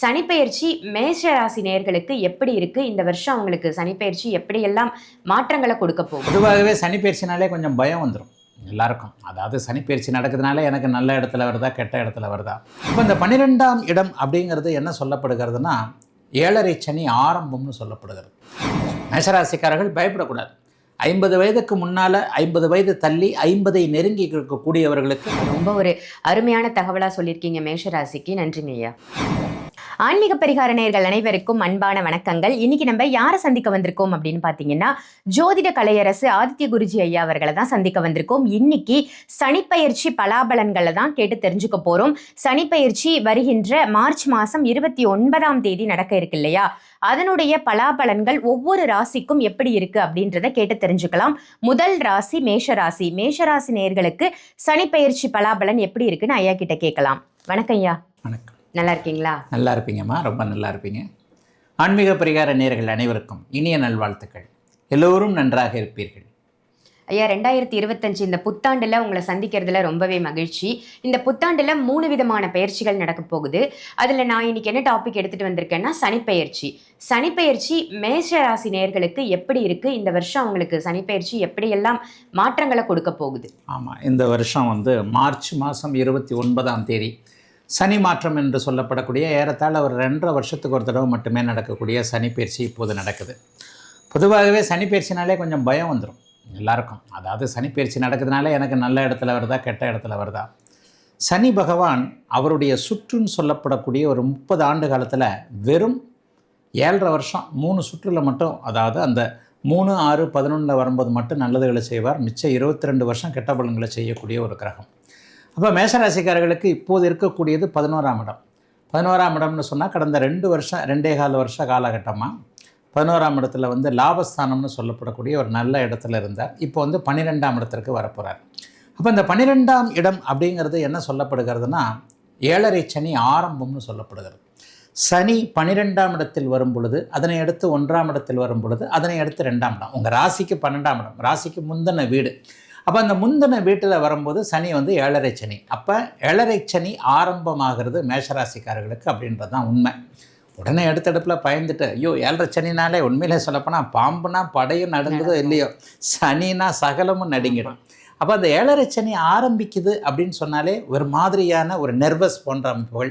சனிப்பெயர்ச்சி மேஷ ராசி நேயர்களுக்கு எப்படி இருக்கு? இந்த வருஷம் அவங்களுக்கு சனிப்பெயர்ச்சி எப்படி எல்லாம் மாற்றங்களை கொடுக்க போகுது? பொதுவாகவே சனி பயிற்சினாலே கொஞ்சம் பயம் வந்துடும் எல்லாருக்கும். அதாவது சனி பயிற்சி நடக்கிறதுனால எனக்கு நல்ல இடத்துல வருதா கெட்ட இடத்துல வருதா? இப்போ இந்த பன்னிரெண்டாம் இடம் அப்படிங்கிறது என்ன சொல்லப்படுகிறதுனா ஏழரை சனி ஆரம்பம்னு சொல்லப்படுகிறது. மேஷராசிக்காரர்கள் பயப்படக்கூடாது. ஐம்பது வயதுக்கு முன்னால் ஐம்பது வயது தள்ளி ஐம்பதை நெருங்கி இருக்கக்கூடியவர்களுக்கு ரொம்ப ஒரு அருமையான தகவலா சொல்லியிருக்கீங்க மேஷ ராசிக்கு நன்றிங்க ஐயா. ஆன்மீக பரிகார நேர்கள் அனைவருக்கும் அன்பான வணக்கங்கள். இன்னைக்கு நம்ம யாரை சந்திக்க வந்திருக்கோம் அப்படின்னு பார்த்தீங்கன்னா ஜோதிட கலையரசு ஆதித்ய குருஜி ஐயா அவர்களை தான் சந்திக்க வந்திருக்கோம். இன்னைக்கு சனிப்பயிற்சி பலாபலன்களை தான் கேட்டு தெரிஞ்சுக்க போகிறோம் சனிப்பயிற்சி வருகின்ற மார்ச் மாதம் இருபத்தி ஒன்பதாம் தேதி நடக்க இருக்கு இல்லையா? அதனுடைய பலாபலன்கள் ஒவ்வொரு ராசிக்கும் எப்படி இருக்கு அப்படின்றத கேட்டு தெரிஞ்சுக்கலாம். முதல் ராசி மேஷ ராசி. மேஷ ராசி நேயர்களுக்கு பலாபலன் எப்படி இருக்குன்னு ஐயா கிட்ட கேட்கலாம். வணக்கம் ஐயா. வணக்கம். நல்லா இருக்கீங்களா நல்லா இருப்பீங்கம்மா ரொம்ப நல்லா இருப்பீங்க ஆன்மீக பரிகார நேர்கள் அனைவருக்கும் இனிய நல்வாழ்த்துக்கள். எல்லோரும் நன்றாக இருப்பீர்கள். ஐயா ரெண்டாயிரத்தி இருபத்தஞ்சு இந்த புத்தாண்டுல உங்களை சந்திக்கிறதுல ரொம்பவே மகிழ்ச்சி. இந்த புத்தாண்டுல மூணு விதமான பயிற்சிகள் நடக்க போகுது. அதுல நான் இன்னைக்கு என்ன டாபிக் எடுத்துட்டு வந்திருக்கேன்னா சனிப்பெயர்ச்சி. சனிப்பெயர்ச்சி மேஷ ராசி நேயர்களுக்கு எப்படி இருக்கு? இந்த வருஷம் அவங்களுக்கு சனிப்பெயர்ச்சி எப்படி எல்லாம் மாற்றங்களை கொடுக்க போகுது? ஆமாம் இந்த வருஷம் வந்து மார்ச் மாதம் இருபத்தி ஒன்பதாம் தேதி சனி மாற்றம் என்று சொல்லப்படக்கூடிய ஏறத்தாழ ஒரு ரெண்டரை வருஷத்துக்கு ஒரு தடவை மட்டுமே நடக்கக்கூடிய சனிப்பயிற்சி இப்போது நடக்குது. பொதுவாகவே சனிப்பயிற்சினாலே கொஞ்சம் பயம் வந்துடும் எல்லாருக்கும். அதாவது சனிப்பயிற்சி நடக்கிறதுனால எனக்கு நல்ல இடத்துல வருதா கெட்ட இடத்துல வருதா? சனி பகவான் அவருடைய சுற்றுன்னு சொல்லப்படக்கூடிய ஒரு முப்பது ஆண்டு காலத்தில் வெறும் ஏழரை வருஷம் மூணு சுற்றில் மட்டும் அதாவது அந்த மூணு ஆறு பதினொன்றில் வரும்போது மட்டும் நல்லதுகளை செய்வார். மிச்சம் இருபத்தி ரெண்டு வருஷம் கெட்ட பலன்களை செய்யக்கூடிய ஒரு கிரகம். அப்போ மேஷராசிக்காரர்களுக்கு இப்போது இருக்கக்கூடியது பதினோராம் இடம். பதினோராம் இடம்னு சொன்னால் கடந்த ரெண்டு வருஷம் ரெண்டே கால வருஷ காலகட்டமாக பதினோராம் இடத்துல வந்து லாபஸ்தானம்னு சொல்லப்படக்கூடிய ஒரு நல்ல இடத்துல இருந்தார். இப்போ வந்து பன்னிரெண்டாம் இடத்திற்கு வரப்போகிறார் அப்போ இந்த பன்னிரெண்டாம் இடம் அப்படிங்கிறது என்ன சொல்லப்படுகிறதுனா ஏழரை சனி ஆரம்பம்னு சொல்லப்படுகிறது. சனி பன்னிரெண்டாம் இடத்தில் வரும் பொழுது அதனை அடுத்து ஒன்றாம் இடத்தில் வரும் பொழுது அதனை அடுத்து ரெண்டாம் இடம். உங்கள் ராசிக்கு பன்னெண்டாம் இடம். ராசிக்கு முந்தின வீடு. அப்போ அந்த முந்தின வீட்டில் வரும்போது சனி வந்து ஏழரை சனி. அப்போ ஏழரை சனி ஆரம்பமாகிறது மேஷராசிக்காரர்களுக்கு அப்படின்றது தான் உண்மை. உடனே எடுத்தடுப்பில் பயந்துட்டு ஐயோ ஏழரை சனினாலே உண்மையிலே சொல்லப்போனால் பாம்புனா படையும் நடுங்குதோ இல்லையோ? சனினா சகலமும் நடுங்கிடும். அப்போ அந்த ஏழரை சனி ஆரம்பிக்குது அப்படின்னு சொன்னாலே ஒரு மாதிரியான ஒரு நெர்வஸ் போன்ற அமைப்புகள்.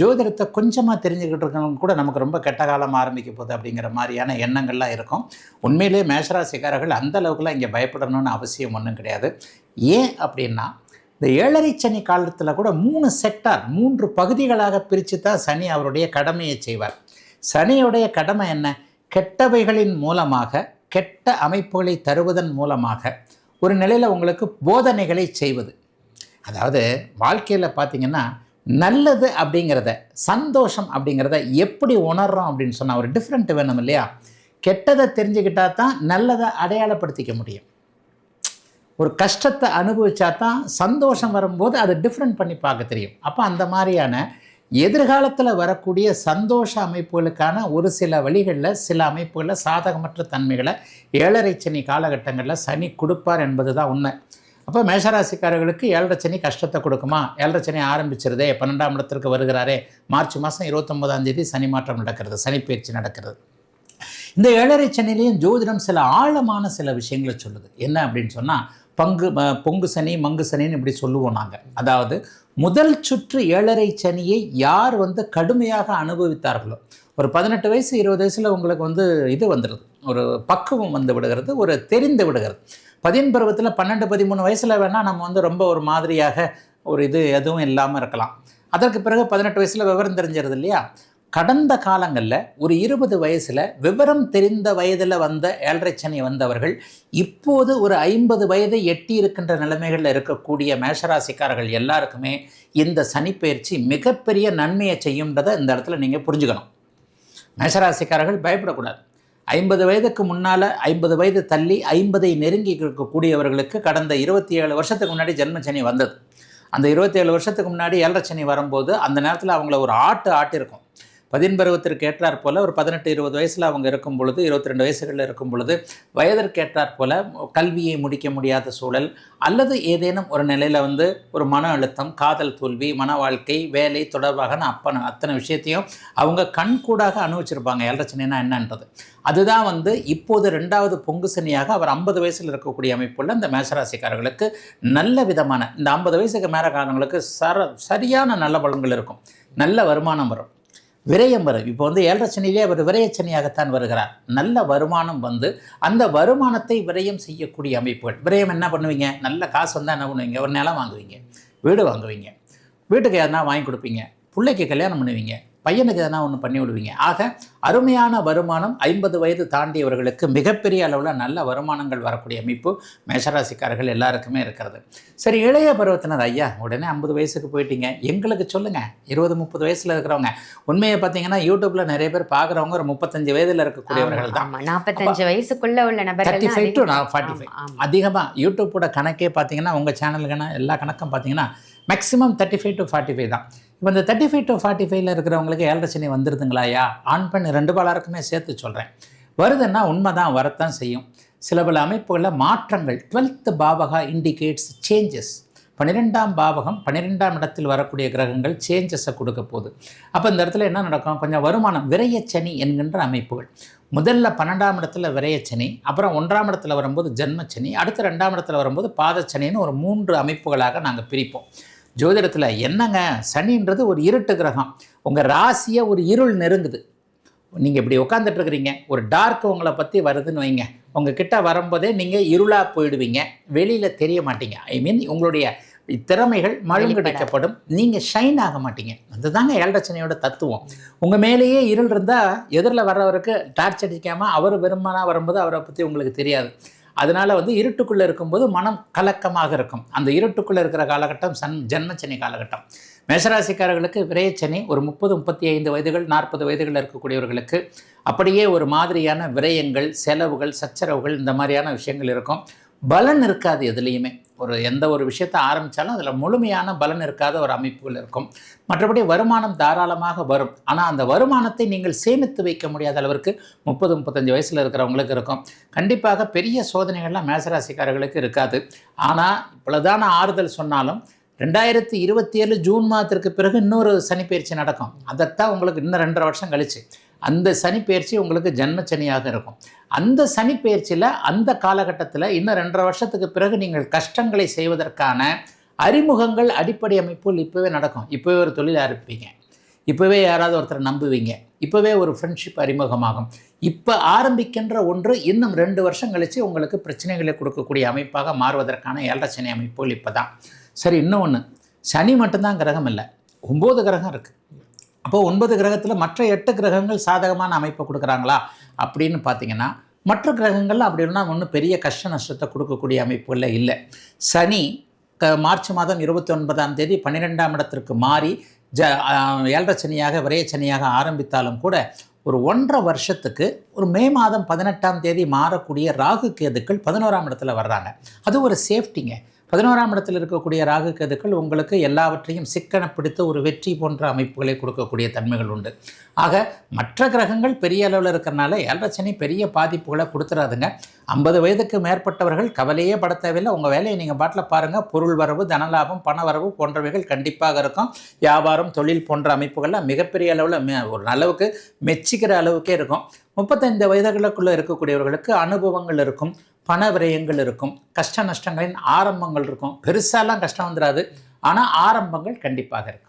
ஜோதிடத்தை கொஞ்சமாக தெரிஞ்சுக்கிட்டு இருக்கவங்க கூட நமக்கு ரொம்ப கெட்ட காலம் ஆரம்பிக்க போகுது அப்படிங்கிற மாதிரியான எண்ணங்கள்லாம் இருக்கும். உண்மையிலே மேஷராசிக்காரர்கள் அந்த அளவுக்குலாம் இங்கே பயப்படணும்னு அவசியம் ஒன்றும் கிடையாது. ஏன் அப்படின்னா இந்த ஏழரை சனி காலத்தில் கூட மூணு செக்டார் மூன்று பகுதிகளாக பிரித்து தான் சனி அவருடைய கடமையை செய்வார். சனியுடைய கடமை என்ன? கெட்டவைகளின் மூலமாக கெட்ட அமைப்புகளை தருவதன் மூலமாக ஒரு நிலையில் உங்களுக்கு போதனைகளை செய்வது. அதாவது வாழ்க்கையில் பார்த்தீங்கன்னா நல்லது அப்படிங்கிறத சந்தோஷம் அப்படிங்கிறத எப்படி உணர்றோம் அப்படின்னு சொன்னால் ஒரு டிஃப்ரெண்ட் வேணும் இல்லையா? கெட்டதை தெரிஞ்சுக்கிட்டா தான் நல்லதை அடையாளப்படுத்திக்க முடியும். ஒரு கஷ்டத்தை அனுபவிச்சா தான் சந்தோஷம் வரும்போது அதை டிஃப்ரெண்ட் பண்ணி பார்க்க தெரியும். அப்போ அந்த மாதிரியான எதிர்காலத்தில் வரக்கூடிய சந்தோஷ அமைப்புகளுக்கான ஒரு சில வழிகளில் சில அமைப்புகளில் சாதகமற்ற தன்மைகளை ஏழரை சனி காலகட்டங்களில் சனி கொடுப்பார் என்பது தான் உண்மை. அப்போ மேஷராசிக்காரர்களுக்கு ஏழரை சனி கஷ்டத்தை கொடுக்குமா? ஏழரை சனி ஆரம்பிச்சிருதே பன்னெண்டாம் இடத்திற்கு வருகிறாரே மார்ச் மாதம் இருபத்தொம்போதாம் தேதி சனி மாற்றம் நடக்கிறது சனிப்பயிற்சி நடக்கிறது. இந்த ஏழரை சனிலையும் ஜோதிடம் சில ஆழமான சில விஷயங்களை சொல்லுது. என்ன அப்படின்னு சொன்னால் பங்கு பொங்கு சனி மங்கு சனின்னு இப்படி சொல்லுவோம் நாங்கள் அதாவது முதல் சுற்று ஏழரை சனியை யார் வந்து கடுமையாக அனுபவித்தார்களோ. ஒரு பதினெட்டு வயசு இருபது வயசில் உங்களுக்கு வந்து இது வந்துடுது ஒரு பக்குவம் வந்து விடுகிறது ஒரு தெரிந்து விடுகிறது. பதின் பருவத்தில் பன்னெண்டு பதிமூணு வயசில் வேணால் நம்ம வந்து ரொம்ப ஒரு மாதிரியாக ஒரு இது எதுவும் இல்லாமல் இருக்கலாம். அதற்கு பிறகு பதினெட்டு வயசில் விவரம் தெரிஞ்சிருது இல்லையா? கடந்த காலங்களில் ஒரு இருபது வயசில் விவரம் தெரிந்த வயதில் வந்த ஏழரை சனி வந்தவர்கள் இப்போது ஒரு ஐம்பது வயதை எட்டி இருக்கின்ற நிலைமைகளில் இருக்கக்கூடிய மேஷராசிக்காரர்கள் எல்லாருக்குமே இந்த சனிப்பெயர்ச்சி மிகப்பெரிய நன்மையை செய்யுன்றதை இந்த இடத்துல நீங்கள் புரிஞ்சுக்கணும். மேஷராசிக்காரர்கள் பயப்படக்கூடாது. ஐம்பது வயதுக்கு முன்னால் ஐம்பது வயது தள்ளி ஐம்பதை நெருங்கி இருக்கக்கூடியவர்களுக்கு கடந்த இருபத்தி ஏழு வருஷத்துக்கு முன்னாடி ஜென்மச்சனி வந்தது. அந்த இருபத்தி ஏழு வருஷத்துக்கு முன்னாடி ஏழரை சனி வரும்போது அந்த நேரத்தில் அவங்கள ஒரு ஆட்டு ஆட்டிருக்கும். பதின்பருவத்திற்கு ஏற்றாற் போல ஒரு பதினெட்டு இருபது வயசில் அவங்க இருக்கும் பொழுது இருபத்தி ரெண்டு வயசுகளில் இருக்கும் பொழுது வயதிற்கு ஏற்றாற் போல கல்வியை முடிக்க முடியாத சூழல் அல்லது ஏதேனும் ஒரு நிலையில் வந்து ஒரு மன அழுத்தம் காதல் தோல்வி மன வாழ்க்கை வேலை தொடர்பாக அப்பன அத்தனை விஷயத்தையும் அவங்க கண்கூடாக அனுபவிச்சிருப்பாங்க. எல்ரச்சனைனா என்னன்றது. அதுதான் வந்து இப்போது ரெண்டாவது பொங்கு சனியாக அவர் ஐம்பது வயசில் இருக்கக்கூடிய அமைப்புள்ள இந்த மேசராசிக்காரர்களுக்கு நல்ல விதமான இந்த ஐம்பது வயசுக்கு மேலே காரணங்களுக்கு சர சரியான நல்ல பலன்கள் இருக்கும். நல்ல வருமானம் வரும். விரயம் வரும். இப்போ வந்து ஏழரை சனியிலே அவர் விரயச்சனியாகத்தான் வருகிறார். நல்ல வருமானம் வந்து அந்த வருமானத்தை விரயம் செய்யக்கூடிய அமைப்புகள். விரயம் என்ன பண்ணுவீங்க? நல்ல காசு வந்தால் என்ன பண்ணுவீங்க? ஒரு நிலம் வாங்குவீங்க. வீடு வாங்குவீங்க. வீட்டுக்கு யாருனா வாங்கி கொடுப்பீங்க. பிள்ளைக்கு கல்யாணம் பண்ணுவீங்க. பையனுக்கு எதனா ஒன்று பண்ணி விடுவீங்க. ஆக அருமையான வருமானம் ஐம்பது வயது தாண்டியவர்களுக்கு மிகப்பெரிய அளவில் நல்ல வருமானங்கள் வரக்கூடிய அமைப்பு மேஷராசிக்காரர்கள் எல்லாருக்குமே இருக்கிறது. சரி இளைய பருவத்தினர் ஐயா உடனே ஐம்பது வயசுக்கு போயிட்டீங்க. எங்களுக்கு சொல்லுங்கள் இருபது முப்பது வயசில் இருக்கிறவங்க. உண்மையை பார்த்தீங்கன்னா யூடியூப்பில் நிறைய பேர் பார்க்குறவங்க ஒரு முப்பத்தஞ்சு வயதில் இருக்கக்கூடியவர்கள் தான். நாற்பத்தஞ்சு வயசுக்குள்ள உள்ள thirty five to forty five அதிகமாக யூடியூப்போட கணக்கே பார்த்தீங்கன்னா உங்கள் சேனலுக்கான எல்லா கணக்கும் பார்த்தீங்கன்னா maximum thirty five to forty five தான். இப்போ இந்த தேர்ட்டி ஃபைவ் டு ஃபார்ட்டி ஃபைவ்ல இருக்கிறவங்களுக்கு ஏழரை சனி வந்துருதுங்களாயா ஆண் பெண் ரெண்டு பாலாருக்குமே சேர்த்து சொல்கிறேன் வருதுன்னா உண்மை தான் வரத்தான் செய்யும். சில பல அமைப்புகளில் மாற்றங்கள் டுவெல்த்து பாவகா இண்டிகேட்ஸ் சேஞ்சஸ் பன்னிரெண்டாம் பாவகம் பன்னிரெண்டாம் இடத்தில் வரக்கூடிய கிரகங்கள் சேஞ்சஸை கொடுக்க போகுது. அப்போ இந்த இடத்துல என்ன நடக்கும்? கொஞ்சம் வருமானம் விரயச்சனி என்கின்ற அமைப்புகள். முதல்ல பன்னெண்டாம் இடத்துல விரையச்சனி அப்புறம் ஒன்றாம் இடத்துல வரும்போது ஜென்மச்சனி அடுத்து ரெண்டாம் இடத்துல வரும்போது பாதச்சனின்னு ஒரு மூன்று அமைப்புகளாக நாங்கள் பிரிப்போம். ஜோதிடத்தில் என்னங்க? சனின்றது ஒரு இருட்டு கிரகம். உங்கள் ராசியை ஒரு இருள் நெருங்குது. நீங்கள் இப்படி உட்காந்துட்டு இருக்கிறீங்க. ஒரு டார்க் உங்களை பற்றி வருதுன்னு வைங்க. உங்கள் கிட்ட வரும்போதே நீங்கள் இருளாக போயிடுவீங்க. வெளியில் தெரிய மாட்டீங்க. ஐ மீன் உங்களுடைய திறமைகள் மழுங்கடிக்கப்படும். நீங்கள் ஷைன் ஆக மாட்டீங்க. அதுதாங்க ஏழரச்சனையோட தத்துவம். உங்கள் மேலேயே இருள் இருந்தால் எதிரில் வர்றவருக்கு டார்ச் அடிக்காமல் அவர் விரும்பினா வரும்போது அவரை பற்றி உங்களுக்கு தெரியாது. அதனால வந்து இருட்டுக்குள்ளே இருக்கும்போது மனம் கலக்கமாக இருக்கும். அந்த இருட்டுக்குள்ளே இருக்கிற காலகட்டம் சன் ஜென்மச்சனி காலகட்டம். மேசராசிக்காரர்களுக்கு விரயச்சனி ஒரு முப்பது முப்பத்தி ஐந்து வயதுகள் நாற்பது வயதுகளில் இருக்கக்கூடியவர்களுக்கு அப்படியே ஒரு மாதிரியான விரயங்கள் செலவுகள் சச்சரவுகள் இந்த மாதிரியான விஷயங்கள் இருக்கும். பலன் இருக்காது எதுலேயுமே. ஒரு எந்த ஒரு விஷயத்தை ஆரம்பித்தாலும் அதில் முழுமையான பலன் இருக்காத ஒரு அமைப்புகள் இருக்கும். மற்றபடி வருமானம் தாராளமாக வரும். ஆனால் அந்த வருமானத்தை நீங்கள் சேமித்து வைக்க முடியாத அளவிற்கு முப்பது முப்பத்தஞ்சு வயசில் இருக்கிறவங்களுக்கு இருக்கும். கண்டிப்பாக பெரிய சோதனைகள்லாம் மேசராசிக்காரர்களுக்கு இருக்காது. ஆனால் இவ்வளோதான ஆறுதல் சொன்னாலும் ரெண்டாயிரத்தி இருபத்தி ஏழு ஜூன் மாதத்திற்கு பிறகு இன்னொரு சனிப்பயிற்சி நடக்கும். அதைத்தான் உங்களுக்கு இன்னும் ரெண்டரை வருஷம் கழிச்சு. அந்த சனிப்பெயர்ச்சி உங்களுக்கு ஜென்மச்சனியாக இருக்கும். அந்த சனிப்பெயர்ச்சியில் அந்த காலகட்டத்தில் இன்னும் ரெண்டரை வருஷத்துக்கு பிறகு நீங்கள் கஷ்டங்களை செய்வதற்கான அறிமுகங்கள் அடிப்படை அமைப்புகள் இப்போவே நடக்கும். இப்போவே ஒரு தொழில் ஆரம்பிப்பீங்க. இப்போவே யாராவது ஒருத்தரை நம்புவீங்க. இப்போவே ஒரு ஃப்ரெண்ட்ஷிப் அறிமுகமாகும். இப்போ ஆரம்பிக்கின்ற ஒன்று இன்னும் ரெண்டு வருஷம் கழித்து உங்களுக்கு பிரச்சனைகளை கொடுக்கக்கூடிய அமைப்பாக மாறுவதற்கான ஏழரை சனி அமைப்புகள் இப்போ தான் சரி இன்னும் ஒன்று சனி மட்டும்தான் கிரகம் இல்லை. ஒம்பது கிரகம் இருக்குது அப்போது ஒன்பது கிரகத்தில் மற்ற எட்டு கிரகங்கள் சாதகமான அமைப்பை கொடுக்குறாங்களா? அப்படின்னு பார்த்தீங்கன்னா மற்ற கிரகங்கள் அப்படி இல்லைனா ஒன்றும் பெரிய கஷ்ட நஷ்டத்தை கொடுக்கக்கூடிய அமைப்புகளில் இல்லை. சனி க மார்ச் மாதம் இருபத்தி ஒன்பதாம் தேதி பன்னிரெண்டாம் இடத்திற்கு மாறி ஜ ஏழரை சனியாக விரயச்சனியாக ஆரம்பித்தாலும் கூட ஒரு ஒன்றரை வருஷத்துக்கு ஒரு மே மாதம் பதினெட்டாம் தேதி மாறக்கூடிய ராகு கேதுக்கள் பதினோராம் இடத்துல வர்றாங்க. அது ஒரு சேஃப்டிங்க. பதினோராம் இடத்தில் இருக்கக்கூடிய ராகு கதுக்கள் உங்களுக்கு எல்லாவற்றையும் சிக்கன பிடித்த ஒரு வெற்றி போன்ற அமைப்புகளை கொடுக்கக்கூடிய தன்மைகள் உண்டு. ஆக மற்ற கிரகங்கள் பெரிய அளவில் இருக்கிறனால ஏழரச்சனி பெரிய பாதிப்புகளை கொடுத்துறாதுங்க. ஐம்பது வயதுக்கு மேற்பட்டவர்கள் கவலையே பட தேவையில்லை. உங்கள் வேலையை நீங்கள் பாட்டில் பாருங்கள் பொருள் வரவு தனலாபம் பண வரவு போன்றவைகள் கண்டிப்பாக இருக்கும். வியாபாரம் தொழில் போன்ற அமைப்புகளில் மிகப்பெரிய அளவில் ஒரு அளவுக்கு மெச்சிக்கிற அளவுக்கே இருக்கும். முப்பத்தைந்து வயதுகளுக்குள்ளே இருக்கக்கூடியவர்களுக்கு அனுபவங்கள் இருக்கும். பண விரயங்கள் இருக்கும் கஷ்ட நஷ்டங்களின் ஆரம்பங்கள் இருக்கும். பெருசாலாம் கஷ்டம் வந்துடாது ஆனால் ஆரம்பங்கள் கண்டிப்பாக இருக்கும்.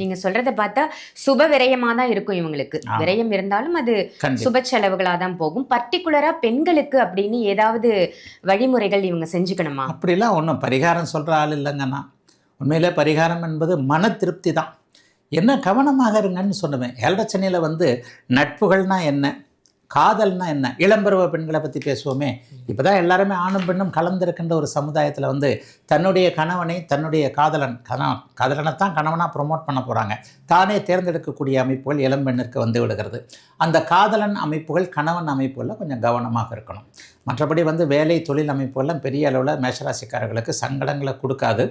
நீங்க சொல்றத பார்த்தா சுப விரயமா தான் இருக்கும் இவங்களுக்கு. விரயம் இருந்தாலும் அது சுப செலவுகளா தான் போகும். பர்டிகுலரா பெண்களுக்கு அப்படின்னு ஏதாவது வழிமுறைகள் இவங்க செஞ்சுக்கணுமா? அப்படிலாம் ஒன்றும் பரிகாரம் சொல்கிற ஆள் இல்லைங்கண்ணா உண்மையிலே பரிகாரம் என்பது மன திருப்தி தான். என்ன கவனமாக இருங்கன்னு சொன்னேன் ஏழரச்சனையில் வந்து நட்புகள்னா என்ன? காதல்னா என்ன? இளம்பருவ பெண்களை பற்றி பேசுவோமே. இப்போ தான் எல்லாருமே ஆணும் பெண்ணும் கலந்திருக்கின்ற ஒரு சமுதாயத்தில் வந்து தன்னுடைய கணவனை தன்னுடைய காதலன் கண காதலனை தான் கணவனாக ப்ரொமோட் பண்ண போகிறாங்க தானே தேர்ந்தெடுக்கக்கூடிய அமைப்புகள் இளம்பெண்ணிற்கு வந்து விடுகிறது. அந்த காதலன் அமைப்புகள் கணவன் அமைப்புகளில் கொஞ்சம் கவனமாக இருக்கணும். மற்றபடி வந்து வேலை தொழில் அமைப்புகள்லாம் பெரிய அளவில் மேஷராசிக்காரர்களுக்கு சங்கடங்களை கொடுக்காது.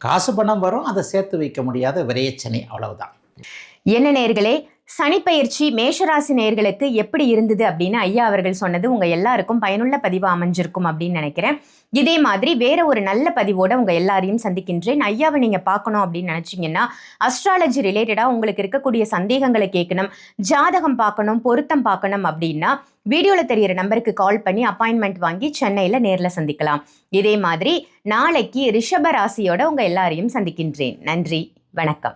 காசு பணம் வரும் அதை சேர்த்து வைக்க முடியாத விரயச்சனி அவ்வளவுதான். என்ன நேர்களே சனிப்பயிற்சி மேஷராசி நேயர்களுக்கு எப்படி இருந்தது அப்படின்னு ஐயா அவர்கள் சொன்னது உங்கள் எல்லாருக்கும் பயனுள்ள பதிவு அமைஞ்சிருக்கும் அப்படின்னு நினைக்கிறேன். இதே மாதிரி வேற ஒரு நல்ல பதிவோட உங்கள் எல்லாரையும் சந்திக்கின்றேன். ஐயாவை நீங்கள் பார்க்கணும் அப்படின்னு நினச்சிங்கன்னா அஸ்ட்ராலஜி ரிலேட்டடாக உங்களுக்கு இருக்கக்கூடிய சந்தேகங்களை கேட்கணும் ஜாதகம் பார்க்கணும் பொருத்தம் பார்க்கணும் அப்படின்னா வீடியோவில் தெரியிற நம்பருக்கு கால் பண்ணி அப்பாயின்மெண்ட் வாங்கி சென்னையில் நேரில் சந்திக்கலாம். இதே மாதிரி நாளைக்கு ரிஷப ராசியோட உங்கள் எல்லாரையும் சந்திக்கின்றேன். நன்றி வணக்கம்.